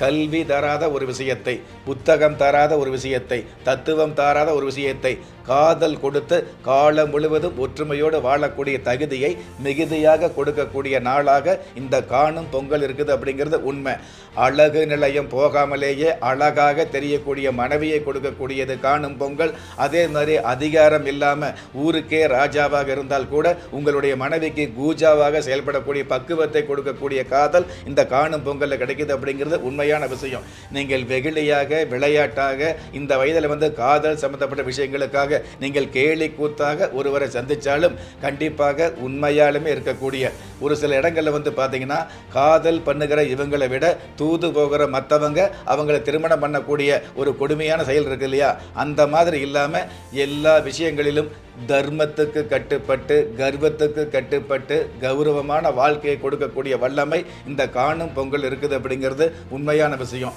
கல்வி தராத ஒரு விஷயத்தை புத்தகம் தராத ஒரு விஷயத்தை தத்துவம் தராத ஒரு விஷயத்தை காதல் கொடுத்து காலம் முழுவதும் ஒற்றுமையோடு வாழக்கூடிய தகுதியை மிகுதியாக கொடுக்கக்கூடிய நாளாக இந்த காணும் பொங்கல் இருக்குது அப்படிங்கிறது உண்மை. அழகு நிலையம் போகாமலேயே அழகாக தெரியக்கூடிய மனைவியை கொடுக்கக்கூடியது காணும் பொங்கல். அதே மாதிரி அதிகாரம் இல்லாமல் ஊருக்கே ராஜாவாக இருந்தால் கூட உங்களுடைய மனைவிக்கு கூஜாவாக செயல்படக்கூடிய பக்குவத்தை கொடுக்கக்கூடிய காதல் இந்த காணும் பொங்கலில் கிடைக்குது அப்படிங்கிறது உண்மை உண்மையான விஷயம். நீங்கள் வெகுளியாக விளையாட்டாக இந்த வயதில் வந்து காதல் சம்பந்தப்பட்ட விஷயங்களுக்காக நீங்கள் கேலி கூத்தாக ஒருவரை சந்தித்தாலும் கண்டிப்பாக உண்மையாலுமே இருக்கக்கூடிய ஒரு சில இடங்களில் வந்து பார்த்தீங்கன்னா காதல் பண்ணுகிற இவங்களை விட தூது போகிற மற்றவங்க அவங்களை திருமணம் பண்ணக்கூடிய ஒரு கொடுமையான செயல் இருக்கு இல்லையா? அந்த மாதிரி இல்லாமல் எல்லா விஷயங்களிலும் தர்மத்துக்கு கட்டுப்பட்டு கர்வத்துக்கு கட்டுப்பட்டு கௌரவமான வாழ்க்கையை கொடுக்கக்கூடிய வல்லமை இந்த காணும் பொங்கல் இருக்குது அப்படிங்கிறது உண்மையான விஷயம்.